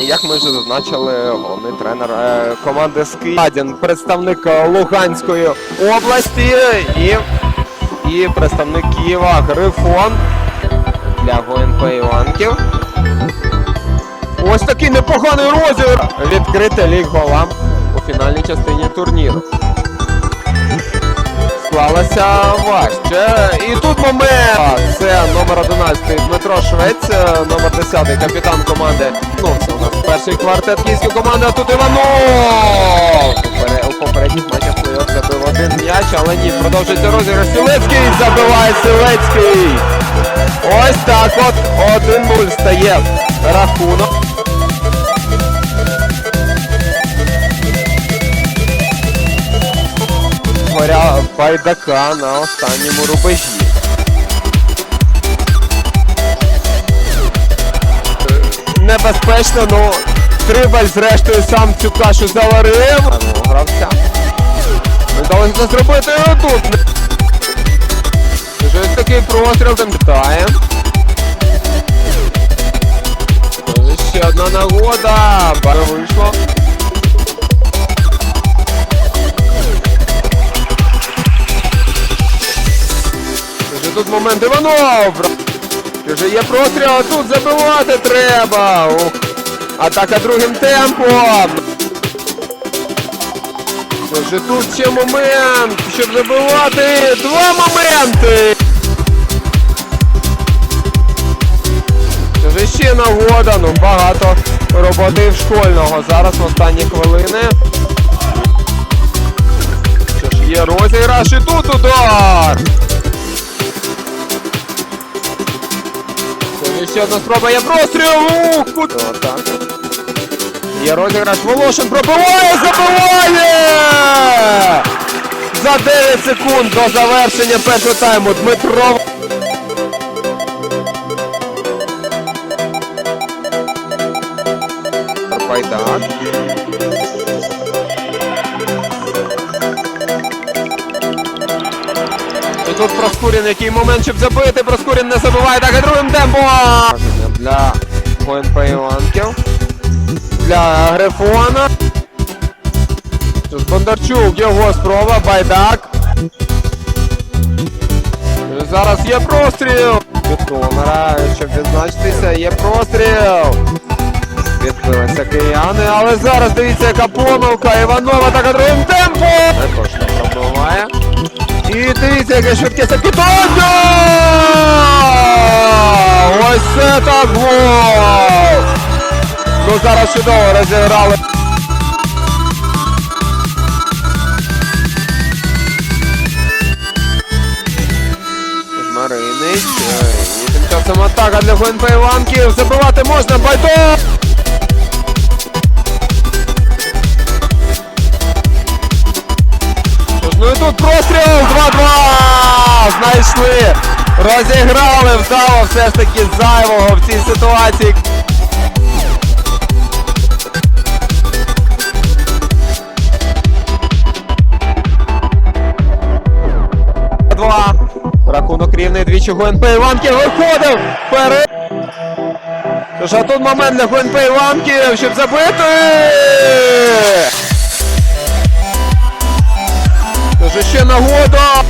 І як ми вже зазначили, головний тренер е, команди Скадін, представник е, Луганської області і, і представник Києва Грифон для ГНП Іванків. Ось такий непоганий розіграш. Відкрита ліг голам у фінальній частині турніру. Склалася важче. І тут момент. Це номер 11 Дмитро Швець, е, номер 10 капітан команди. Ну, це у нас перший квартет київської команди, а тут Іванов! У попередніх матчах плей-офф забив один м'яч, але ні, продовжується розіграш. Сілецький забиває Сілецький. Ось так от 1-0 стає рахунок. Байдака на останньому рубежі. Небезпечно, ну Трибаль зрештою сам цю кашу заварив. А ну, гравця. Не вдалося це зробити тут. Вже такий простріл там вітає. Ще одна нагода. Пара вийшло. Тут момент Іванов! Вже є простріл, а тут забивати треба! Ух. Атака другим темпом! Вже тут ще момент, щоб забивати! Два моменти! Вже ще нагода, ну багато роботи в школьного. Зараз в останні хвилини. Що ж, є розіграш і тут удар! Це ще одна спроба, є простріл! Отак. Є розіграш, Волошин пробиває, забиває! За 9 секунд до завершення першого тайму Дмитро. Байдак. Тут Проскурін, який момент, щоб забити, Проскурін не забиває, так і другим темпом. Для ГНП Іванків. Для Грифона. Бондарчук, його спроба, Байдак. Зараз є простріл. Від номера, щоб відзначитися, є простріл. Відбилися кияни, але зараз дивіться, яка помилка. Іванова так другим темпом. Також не пробиває. Яке швидке закидання! Ось це так гол! Ну зараз чудово розіграли. Маринич. е, І тим часом атака для ГНП Іванків. Забивати можна, Байто! Ну і тут простріл 2-2! Знайшли! Розіграли вдало все ж таки зайвого в цій ситуації. Два. Рахунок рівний двічі ГНП Іванків виходив вперед. Тож а тут момент для ГНП Іванків, щоб забити. Тож ще нагода.